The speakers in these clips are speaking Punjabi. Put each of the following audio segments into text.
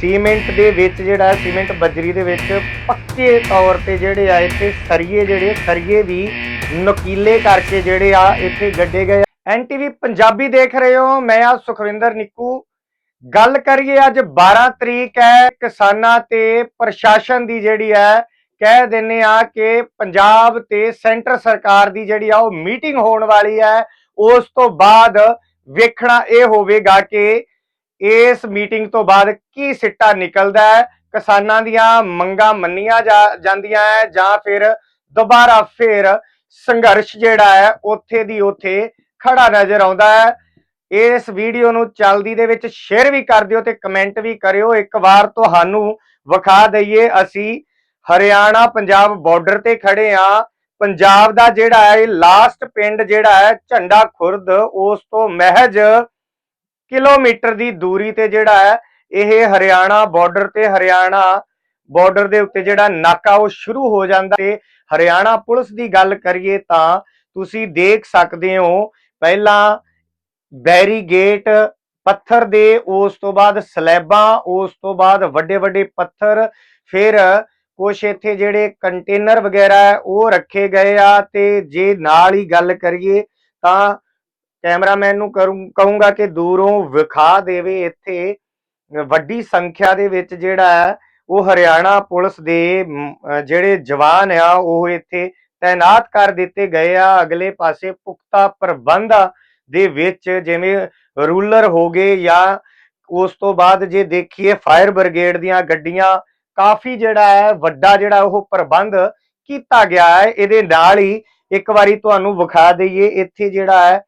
ਸੀਮੈਂਟ ਦੇ ਵਿੱਚ ਜਿਹੜਾ ਸੀਮੈਂਟ ਬਜਰੀ ਦੇ ਵਿੱਚ ਪੱਕੇ ਤੌਰ ਤੇ ਜਿਹੜੇ ਆ, ਇੱਥੇ ਸਰੀਏ ਜਿਹੜੇ, ਸਰੀਏ ਵੀ ਨਕੀਲੇ ਕਰਕੇ ਜਿਹੜੇ ਆ, ਇੱਥੇ ਗੱਡੇ ਗਏ। ਐਨਟੀਵੀ ਪੰਜਾਬੀ ਦੇਖ ਰਹੇ ਹੋ, ਮੈਂ ਆ ਸੁਖਵਿੰਦਰ ਨਿੱਕੂ। ਗੱਲ ਕਰੀਏ ਅੱਜ 12 ਤਰੀਕ ਹੈ, ਕਿਸਾਨਾਂ ਤੇ ਪ੍ਰਸ਼ਾਸਨ ਦੀ ਜਿਹੜੀ ਹੈ, ਕਹਿ ਦਿੰਨੇ ਆ ਕਿ ਪੰਜਾਬ ਤੇ ਸੈਂਟਰ ਸਰਕਾਰ ਦੀ ਜਿਹੜੀ ਆ, ਉਹ ਮੀਟਿੰਗ ਹੋਣ ਵਾਲੀ ਹੈ। ਉਸ ਤੋਂ ਬਾਅਦ ਵੇਖਣਾ ਇਹ ਹੋਵੇਗਾ ਕਿ ਇਸ ਮੀਟਿੰਗ ਤੋਂ ਬਾਅਦ ਕੀ ਸਿੱਟਾ ਨਿਕਲਦਾ ਹੈ? ਕਿਸਾਨਾਂ ਦੀਆਂ ਮੰਗਾਂ ਮੰਨੀਆਂ ਜਾਂਦੀਆਂ ਹੈ ਜਾਂ ਫਿਰ ਦੁਬਾਰਾ ਫਿਰ ਸੰਘਰਸ਼ ਜਿਹੜਾ ਹੈ ਉੱਥੇ ਦੀ ਉੱਥੇ ਖੜਾ ਨਜ਼ਰ ਆਉਂਦਾ ਹੈ। ਇਸ ਵੀਡੀਓ ਨੂੰ ਚਲਦੀ ਦੇ ਵਿੱਚ ਸ਼ੇਅਰ ਵੀ ਕਰ ਦਿਓ ਤੇ ਕਮੈਂਟ ਵੀ ਕਰਿਓ। ਇੱਕ ਵਾਰ ਤੁਹਾਨੂੰ ਵਿਖਾ ਦਈਏ, ਅਸੀਂ ਹਰਿਆਣਾ ਪੰਜਾਬ ਬਾਰਡਰ ਤੇ ਖੜੇ ਆ ਪੰਜਾਬ ਦਾ ਜਿਹੜਾ ਹੈ ਲਾਸਟ ਪਿੰਡ ਜਿਹੜਾ ਹੈ, ਝੰਡਾ ਖੁਰਦ, ਉਸ ਤੋਂ ਮਹਿਜ ਕਿਲੋਮੀਟਰ ਦੀ ਦੂਰੀ ਤੇ ਜਿਹੜਾ ਹੈ ਇਹ ਹਰਿਆਣਾ ਬਾਰਡਰ ਤੇ ਹਰਿਆਣਾ ਬਾਰਡਰ ਦੇ ਉੱਤੇ ਜਿਹੜਾ ਨਾਕਾ ਉਹ ਸ਼ੁਰੂ ਹੋ ਜਾਂਦਾ ਤੇ ਹਰਿਆਣਾ ਪੁਲਿਸ ਦੀ ਗੱਲ ਕਰੀਏ ਤਾਂ ਤੁਸੀਂ ਦੇਖ ਸਕਦੇ ਹੋ ਪਹਿਲਾਂ ਬੈਰੀਗੇਟ ਪੱਥਰ ਦੇ ਉਸ ਤੋਂ ਬਾਅਦ ਸਲੈਬਾਂ ਉਸ ਤੋਂ ਬਾਅਦ ਵੱਡੇ ਵੱਡੇ ਪੱਥਰ ਫਿਰ ਕੁਛ ਇੱਥੇ ਜਿਹੜੇ ਕੰਟੇਨਰ ਵਗੈਰਾ ਹੈ, ਉਹ ਰੱਖੇ ਗਏ ਆ ਤੇ ਜੇ ਨਾਲ ਹੀ ਗੱਲ ਕਰੀਏ ਤਾਂ ਕੈਮਰਾਮੈਨ ਨੂੰ ਕਰੂੰ, ਕਹੂੰਗਾ ਕਿ ਦੂਰੋਂ ਵਿਖਾ ਦੇਵੇ ਇੱਥੇ। ਵੱਡੀ ਸੰਖਿਆ ਦੇ ਵਿੱਚ ਜਿਹੜਾ ਹੈ, ਉਹ ਹਰਿਆਣਾ ਪੁਲਿਸ ਦੇ ਜਿਹੜੇ ਜਵਾਨ ਆ, ਉਹ ਇੱਥੇ ਤਾਇਨਾਤ ਕਰ ਦਿੱਤੇ ਗਏ ਆ। ਅਗਲੇ ਪਾਸੇ ਪੁਖਤਾ ਪ੍ਰਬੰਧ ਦੇ ਵਿੱਚ ਜਿਵੇਂ ਰੂਲਰ ਹੋ ਗਏ ਜਾਂ ਉਸ ਤੋਂ ਬਾਅਦ ਜੇ ਦੇਖੀਏ ਫਾਇਰ ਬ੍ਰਿਗੇਡ ਦੀਆਂ ਗੱਡੀਆਂ, ਕਾਫੀ ਜਿਹੜਾ ਹੈ, ਵੱਡਾ ਜਿਹੜਾ ਉਹ ਪ੍ਰਬੰਧ ਕੀਤਾ ਗਿਆ ਹੈ। ਇਹਦੇ ਨਾਲ ਹੀ ਇੱਕ ਵਾਰੀ ਤੁਹਾਨੂੰ ਵਿਖਾ ਦਈਏ, ਇੱਥੇ ਜਿਹੜਾ ਹੈ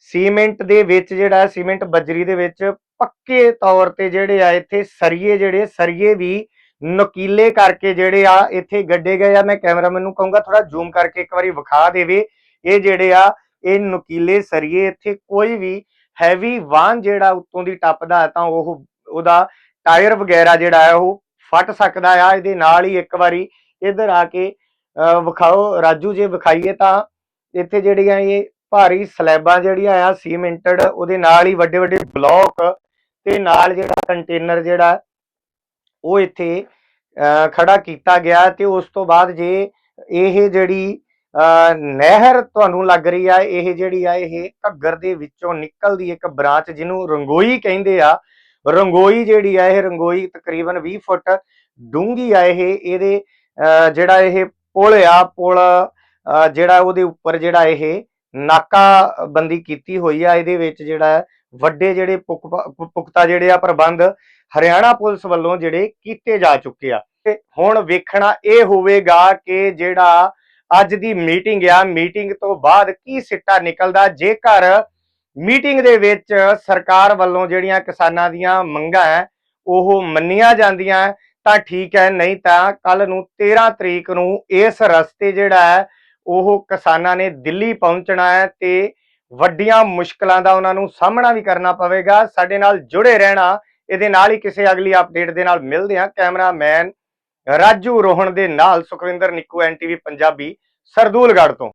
ਸੀਮੈਂਟ ਦੇ ਵਿੱਚ ਜਿਹੜਾ ਸੀਮੈਂਟ ਬਜਰੀ ਦੇ ਵਿੱਚ ਪੱਕੇ ਤੌਰ ਤੇ ਜਿਹੜੇ ਆ ਇੱਥੇ ਸਰੀਏ ਜਿਹੜੇ ਸਰੀਏ ਵੀ ਨਕੀਲੇ ਕਰਕੇ ਜਿਹੜੇ ਆ ਇੱਥੇ ਗੱਡੇ ਗਏ ਆ। ਮੈਂ ਕੈਮਰਾਮੈਨ ਨੂੰ ਕਹੂੰਗਾ ਥੋੜਾ ਜ਼ੂਮ ਕਰਕੇ ਇੱਕ ਵਾਰੀ ਵਿਖਾ ਦੇਵੇ। ਇਹ ਜਿਹੜੇ ਆ ਇਹ ਨਕੀਲੇ ਸਰੀਏ ਇੱਥੇ ਕੋਈ ਵੀ ਹੈਵੀ ਵਾਹਨ ਜਿਹੜਾ ਉੱਤੋਂ ਦੀ ਟੱਪਦਾ ਹੈ ਤਾਂ ਉਹ ਉਹਦਾ ਟਾਇਰ ਵਗੈਰਾ ਜਿਹੜਾ ਹੈ ਉਹ ਫਟ ਸਕਦਾ ਆ। ਇਹਦੇ ਨਾਲ ਹੀ ਇੱਕ ਵਾਰੀ ਇੱਧਰ ਆ ਕੇ ਅਹ, ਵਿਖਾਓ ਰਾਜੂ ਜੇ ਵਿਖਾਈਏ ਤਾਂ ਇੱਥੇ ਜਿਹੜੀਆਂ ਇਹ ਭਾਰੀ ਸਲੈਬਾਂ ਜਿਹੜੀਆਂ ਆ ਸੀਮੈਂਟਡ ਉਹਦੇ ਨਾਲ ਹੀ ਵੱਡੇ ਵੱਡੇ ਬਲੌਕ ਤੇ ਨਾਲ ਜਿਹੜਾ ਕੰਟੇਨਰ ਜਿਹੜਾ ਉਹ ਇੱਥੇ ਖੜਾ ਕੀਤਾ ਗਿਆ ਤੇ ਉਸ ਤੋਂ ਬਾਅਦ ਜੇ ਇਹ ਜਿਹੜੀ ਨਹਿਰ ਤੁਹਾਨੂੰ ਲੱਗ ਰਹੀ ਆ ਇਹ ਜਿਹੜੀ ਆ ਇਹ ਘੱਗਰ ਦੇ ਵਿੱਚੋਂ ਨਿਕਲਦੀ ਇੱਕ ਬ੍ਰਾਂਚ ਜਿਹਨੂੰ ਰੰਗੋਈ ਕਹਿੰਦੇ ਆ। ਰੰਗੋਈ ਜਿਹੜੀ ਆ ਇਹ ਰੰਗੋਈ ਤਕਰੀਬਨ 20 ਫੁੱਟ ਡੂੰਘੀ ਆ ਇਹ ਇਹਦੇ ਅਹ, ਜਿਹੜਾ ਇਹ ਪੁਲ ਆ ਪੁਲ ਅਹ, ਜਿਹੜਾ ਉਹਦੇ ਉੱਪਰ ਜਿਹੜਾ ਇਹ ਨਾਕਾਬੰਦੀ ਕੀਤੀ ਹੋਈ ਆ, ਇਹਦੇ ਵਿੱਚ ਜਿਹੜਾ ਵੱਡੇ ਜਿਹੜੇ ਪੁਖ- ਪੁ- ਪੁਖਤਾ ਜਿਹੜੇ ਆ ਪ੍ਰਬੰਧ ਹਰਿਆਣਾ ਪੁਲਿਸ ਵੱਲੋਂ ਜਿਹੜੇ ਕੀਤੇ ਜਾ ਚੁੱਕੇ ਆ। ਤੇ ਹੁਣ ਵੇਖਣਾ ਇਹ ਹੋਵੇਗਾ ਕਿ ਜਿਹੜਾ ਅੱਜ ਦੀ ਮੀਟਿੰਗ ਆ, ਮੀਟਿੰਗ ਤੋਂ ਬਾਅਦ ਕੀ ਸਿੱਟਾ ਨਿਕਲਦਾ, ਜੇਕਰ ਮੀਟਿੰਗ ਦੇ ਵਿੱਚ ਸਰਕਾਰ ਵੱਲੋਂ ਜਿਹੜੀਆਂ ਕਿਸਾਨਾਂ ਦੀਆਂ ਮੰਗਾਂ ਹੈ, ਉਹ ਮੰਨੀਆਂ ਜਾਂਦੀਆਂ, ਤਾਂ ਠੀਕ ਹੈ, ਨਹੀਂ ਤਾਂ ਕੱਲ ਨੂੰ 13 ਤਰੀਕ ਨੂੰ ਇਸ ਰਸਤੇ ਜਿਹੜਾ ਹੈ ਉਹ ਕਿਸਾਨਾਂ ਨੇ ਦਿੱਲੀ ਪਹੁੰਚਣਾ ਹੈ ਤੇ ਵੱਡੀਆਂ ਮੁਸ਼ਕਲਾਂ ਦਾ ਉਹਨਾਂ ਨੂੰ ਸਾਹਮਣਾ ਵੀ ਕਰਨਾ ਪਵੇਗਾ। ਸਾਡੇ ਨਾਲ ਜੁੜੇ ਰਹਿਣਾ, ਇਹਦੇ ਨਾਲ ਹੀ ਕਿਸੇ ਅਗਲੀ ਅਪਡੇਟ ਦੇ ਨਾਲ ਮਿਲਦੇ ਹਾਂ। ਕੈਮਰਾਮੈਨ ਰਾਜੂ ਰੋਹਣ ਦੇ ਨਾਲ ਸੁਖਵਿੰਦਰ ਨਿੱਕੂ ਐਨਟੀਵੀ ਪੰਜਾਬੀ, ਸਰਦੂਲਗੜ੍ਹ ਤੋਂ।